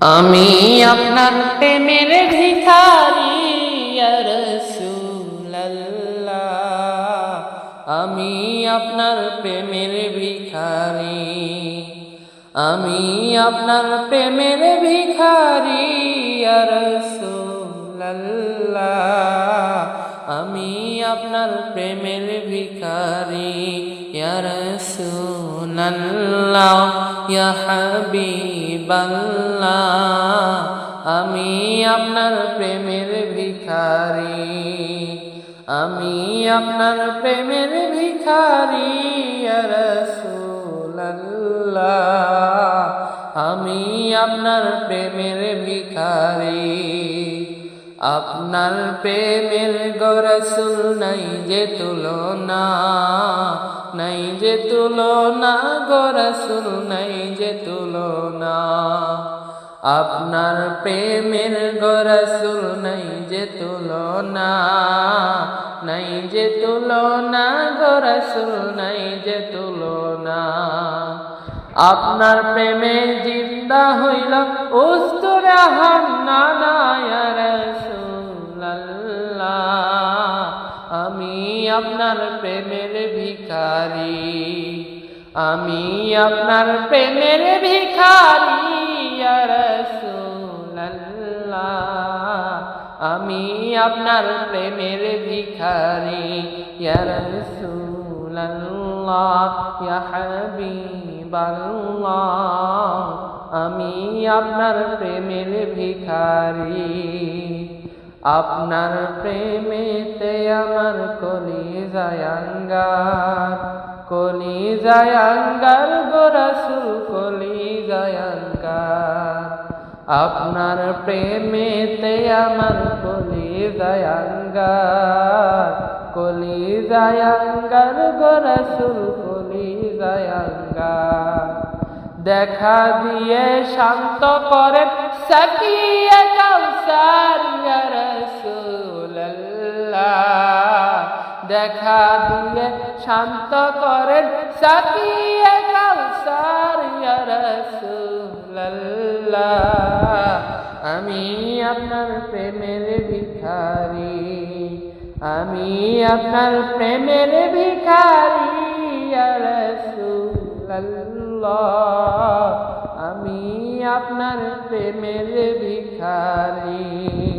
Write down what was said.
আমি আপনার প্রেমের ভিখারি আমি আপনার প্রেমের ভিখারি। আমি আপনার প্রেমের ভিখারি আপনার প্রেমের ভিখারি। ইয়া রাসূলুল্লাহ, ইয়া হাবিবাল্লাহ, আমি আপনার প্রেমের ভিখারি। আমি আপনার প্রেমের ভিখারি, ইয়া রাসূলুল্লাহ, আমি আপনার প্রেমের ভিখারি। আপনার প্রেমের গরসুল নাই যে তুলনা, নাই যে তুলনা, গরসুল নাই যে তুলনা। আপনার প্রেমের গরসুল নাই যে তুলনা, নাই যে তুলনা, গরসুল নাই যে তুলনা। আপনার প্রেমে জিন্দা হইল উস্তুরা হান্না আমি আপনার প্রেমের ভিখারি, আমি আপনার প্রেমের ভিখারি, ইয়া রাসূলুল্লাহ, আমি আপনার প্রেমের ভিখারি, ইয়া রাসূলুল্লাহ, ইয়া হাবিবাল্লাহ, আমি আপনার প্রেমের ভিখারি। আপনার প্রেমেতে আমার কলি জায়াঙ্গার কলি জায়াঙ্গার গোরাসুল কলি জায়াঙ্গার আপনার প্রেমেতে আমার কলি জায়াঙ্গার কলি জায়াঙ্গার গোরাসুল কলি জায়াঙ্গার দেখা দিয়ে শান্ত করে সাকিয়া দেখা দিয়ে শান্ত করেন, সাকিয়া কাউসার আমি আপনার প্রেমের ভিখারি, আমি আপনার প্রেমের ভিখারি আমি আপনার প্রেমের ভিখারি।